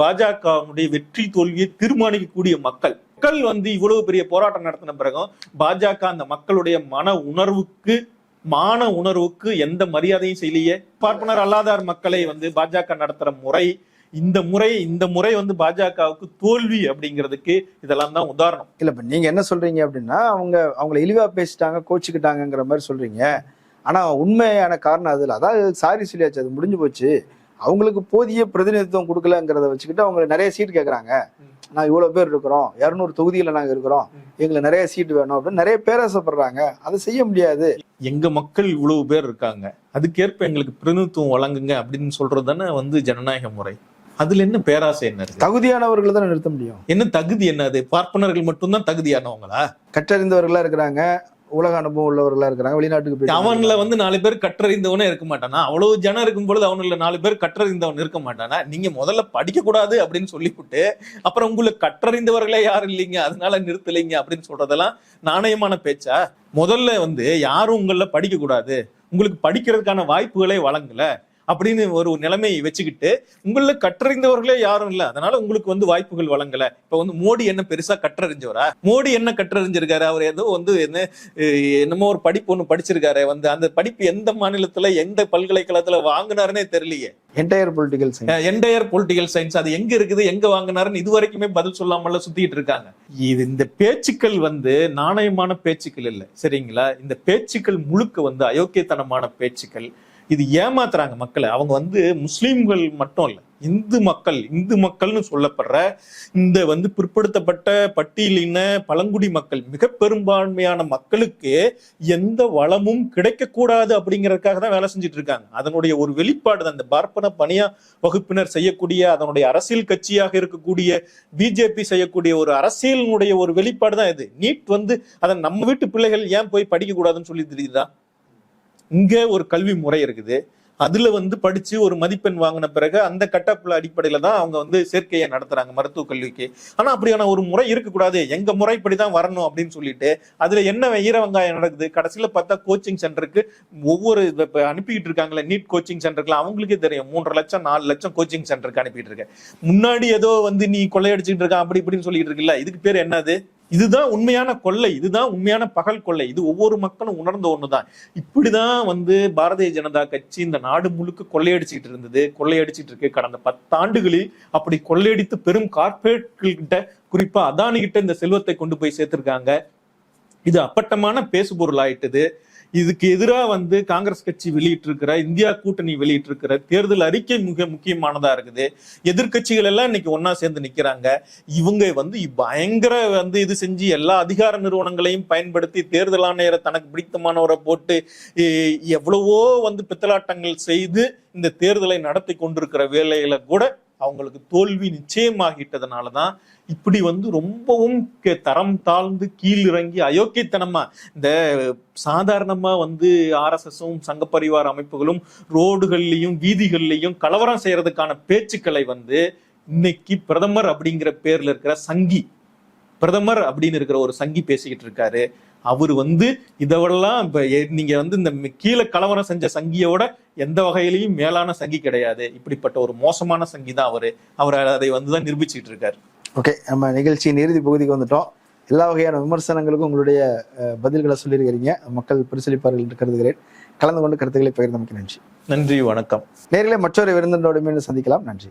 பாஜகவுடைய வெற்றி தோல்வியை தீர்மானிக்கக்கூடிய மக்கள். மக்கள் வந்து இவ்வளவு பெரிய போராட்டம் நடத்தின பிறகும் பாஜக அந்த மக்களுடைய மன உணர்வுக்கு மான உணர்வுக்கு எந்த மரியாதையும் செய்யலையே. பார்ப்பனர் அல்லாதார் மக்களை வந்து பாஜக நடத்துற முறை இந்த முறை இந்த முறை வந்து பாஜகவுக்கு தோல்வி அப்படிங்கிறதுக்கு இதெல்லாம் தான் உதாரணம். இல்ல இப்ப நீங்க என்ன சொல்றீங்க அப்படின்னா அவங்க அவங்கள இழிவா பேசிட்டாங்க கோச்சுக்கிட்டாங்கிற மாதிரி சொல்றீங்க. ஆனா உண்மையான காரணம் அதுல. அதாவது சாரி சொல்லியாச்சு அது முடிஞ்சு போச்சு. அவங்களுக்கு போதிய பிரதிநிதித்துவம் கொடுக்கலங்கிறத வச்சுக்கிட்டு அவங்க நிறைய சீட் கேக்குறாங்க. நான் இவ்வளவு பேர் இருக்கிறோம். இருநூறு தொகுதியில நாங்க இருக்கிறோம். எங்களுக்கு நிறைய சீட் வேணும் அப்படின்னு நிறைய பேராசைப்படுறாங்க அதை செய்ய முடியாது. எங்க மக்கள் இவ்வளவு பேர் இருக்காங்க. அதுக்கேற்ப எங்களுக்கு பிரதிநிதித்துவம் வழங்குங்க அப்படின்னு சொல்றது தானே வந்து ஜனநாயக முறை. அதுல என்ன பேராசை என்ன இருக்கு? தகுதியானவர்களை தான் நிறுத்த முடியும். என்ன தகுதி என்னது பார்ப்பனர்கள் மட்டும்தான் தகுதியானவங்களா? கற்றறிந்தவர்களா இருக்கிறாங்க. உலக அனுபவம் உள்ளவர்களா இருக்கிறாங்க வெளிநாட்டுக்கு போயிட்டு அவன்ல வந்து நாலு பேர் கற்றறிந்தவனே இருக்க மாட்டானா? அவ்வளவு ஜனம் இருக்கும் பொழுது அவனுல நாலு பேர் கற்றறிந்தவன் இருக்க மாட்டானா? நீங்க முதல்ல படிக்க கூடாது அப்படின்னு சொல்லிவிட்டு அப்புறம் உங்களுக்கு கற்றறிந்தவர்களே யாரும் இல்லைங்க அதனால நிறுத்தலைங்க அப்படின்னு சொல்றதெல்லாம் நாணயமான பேச்சா? முதல்ல வந்து யாரும் உங்கள படிக்க கூடாது உங்களுக்கு படிக்கிறதுக்கான வாய்ப்புகளே வழங்கல. அப்படின்னு ஒரு நிலைமையை வச்சுக்கிட்டு உங்கள கற்றறிந்தவர்களே யாரும் இல்ல. அதனால உங்களுக்கு வந்து வாய்ப்புகள் வழங்கல. இப்ப வந்து மோடி என்ன பெருசா கற்றறிஞ்சவரா? மோடி என்ன கற்றறிஞ்சிருக்காரு? அவர் ஏதோ வந்து என்ன என்னமோ ஒரு படிப்பு ஒண்ணு படிச்சிருக்காரு. வந்து அந்த படிப்பு எந்த மாநிலத்துல எந்த பல்கலைக்கழகத்துல வாங்குனாருன்னே தெரியலையே. Entire political science entire political science அது எங்க இருக்குது எங்க வாங்கினாருன்னு இது வரைக்குமே பதில் சொல்லாமல சுத்திட்டு இருக்காங்க. இது இந்த பேச்சுக்கள் வந்து நாணயமான பேச்சுக்கள் இல்லை. சரிங்களா? இந்த பேச்சுக்கள் முழுக்க வந்து அயோக்கியத்தனமான பேச்சுக்கள். இது ஏமாத்துறாங்க மக்களை. அவங்க வந்து முஸ்லீம்கள் மட்டும் இல்லை இந்து மக்கள் இந்து மக்கள்னு சொல்லப்படுற இந்த வந்து பிற்படுத்தப்பட்ட பட்டியலின பழங்குடி மக்கள் மிக பெரும்பான்மையான மக்களுக்கு எந்த வளமும் கிடைக்கக்கூடாது அப்படிங்கறதுக்காக தான் வேலை செஞ்சுட்டு இருக்காங்க அதனுடைய ஒரு வெளிப்பாடு தான் இந்த பார்ப்பன பணியா வகுப்பினர் செய்யக்கூடிய அதனுடைய அரசியல் கட்சியாக இருக்கக்கூடிய பிஜேபி செய்யக்கூடிய ஒரு அரசியலினுடைய ஒரு வெளிப்பாடு தான் இது. நீட் வந்து அதை நம்ம வீட்டு பிள்ளைகள் ஏன் போய் படிக்க கூடாதுன்னு சொல்லி தெரியுதா? இங்கே ஒரு கல்வி முறை இருக்குது. அதுல வந்து படிச்சு ஒரு மதிப்பெண் வாங்கின பிறகு அந்த கட்டப்புல அடிப்படையில தான் அவங்க வந்து சேர்க்கையை நடத்துறாங்க மருத்துவ கல்விக்கு. ஆனா அப்படியான ஒரு முறை இருக்கக்கூடாது. எங்க முறைப்படி தான் வரணும் அப்படின்னு சொல்லிட்டு அதுல என்ன ஈர வெங்காயம் நடக்குது? கடைசியில பார்த்தா கோச்சிங் சென்டருக்கு ஒவ்வொரு அனுப்பிக்கிட்டு இருக்காங்களே நீட் கோச்சிங் சென்டருக்குலாம் அவங்களுக்கே தெரியும். மூன்றரை லட்சம் நாலு லட்சம் கோச்சிங் சென்டருக்கு அனுப்பிட்டு இருக்கேன் முன்னாடி ஏதோ வந்து நீ கொள்ளையடிச்சுட்டு இருக்கான் அப்படி இப்படின்னு சொல்லிட்டு இருக்குல்ல. இதுக்கு பேர் என்னது? இதுதான் உண்மையான கொள்ளை இதுதான் உண்மையான பகல் கொள்ளை. இது ஒவ்வொரு மக்களும் உணர்ந்த ஒண்ணுதான். இப்படிதான் வந்து பாரதிய ஜனதா கட்சி இந்த நாடு முழுக்க கொள்ளையடிச்சுக்கிட்டு இருந்தது கொள்ளையடிச்சிட்டு இருக்கு. கடந்த பத்தாண்டுகளில் அப்படி கொள்ளையடித்து பெரும் கார்பரேட்கிட்ட கிட்ட குறிப்பா அதானி கிட்ட இந்த செல்வத்தை கொண்டு போய் சேர்த்திருக்காங்க. இது அப்பட்டமான பேசுபொருள் ஆயிட்டது இதுக்கு எதிராக வந்து காங்கிரஸ் கட்சி வெளியிட்டிருக்கிற இந்தியா கூட்டணி வெளியிட்டிருக்கிற தேர்தல் அறிக்கை மிக முக்கியமானதா இருக்குது. எதிர்கட்சிகள் எல்லாம் இன்னைக்கு ஒன்னா சேர்ந்து நிக்கிறாங்க. இவங்க வந்து பயங்கர வந்து இது செஞ்சு எல்லா அதிகார நிறுவனங்களையும் பயன்படுத்தி தேர்தல் ஆணையரை தனக்கு பிடித்தமானவரை போட்டு எவ்வளவோ வந்து பித்தலாட்டங்கள் செய்து இந்த தேர்தலை நடத்தி கொண்டிருக்கிற வேலையில கூட அவங்களுக்கு தோல்வி நிச்சயமாகிட்டதுனால தான் இப்படி வந்து ரொம்பவும் தரம் தாழ்ந்து கீழிறங்கி அயோக்கியத்தனமா இந்த சாதாரணமா வந்து ஆர்எஸ்எஸும் சங்க பரிவார அமைப்புகளும் ரோடுகள்லயும் வீதிகள்லயும் கலவரம் செய்யறதுக்கான பேச்சுக்களை வந்து இன்னைக்கு பிரதமர் அப்படிங்கிற பேர்ல இருக்கிற சங்கி பிரதமர் அப்படின்னு இருக்கிற ஒரு சங்கி பேசிக்கிட்டு இருக்காரு. அவர் வந்து இதெல்லாம் இப்ப எ- நீங்க வந்து இந்த கீழே கலவரம் செஞ்ச சங்கியோட எந்த வகையிலையும் மேலான சங்கி கிடையாது. இப்படிப்பட்ட ஒரு மோசமான சங்கி தான் அவரு. அவர் அதை வந்துதான் நிரூபிச்சுட்டு இருக்காரு. ஓகே நம்ம நிகழ்ச்சியின் இறுதி பகுதிக்கு வந்துட்டோம். எல்லா வகையான விமர்சனங்களுக்கும் உங்களுடைய பதில்களை சொல்லியிருக்கிறீங்க. மக்கள் பரிசீலிப்பார்கள் என்று கருதுகிறேன். கலந்து கொண்டு கருத்துக்களை பகிர்ந்தமைக்கு நன்றி. நன்றி வணக்கம். நேரிலே மற்றொரு விருந்தினோடு மீண்டும் சந்திக்கலாம். நன்றி.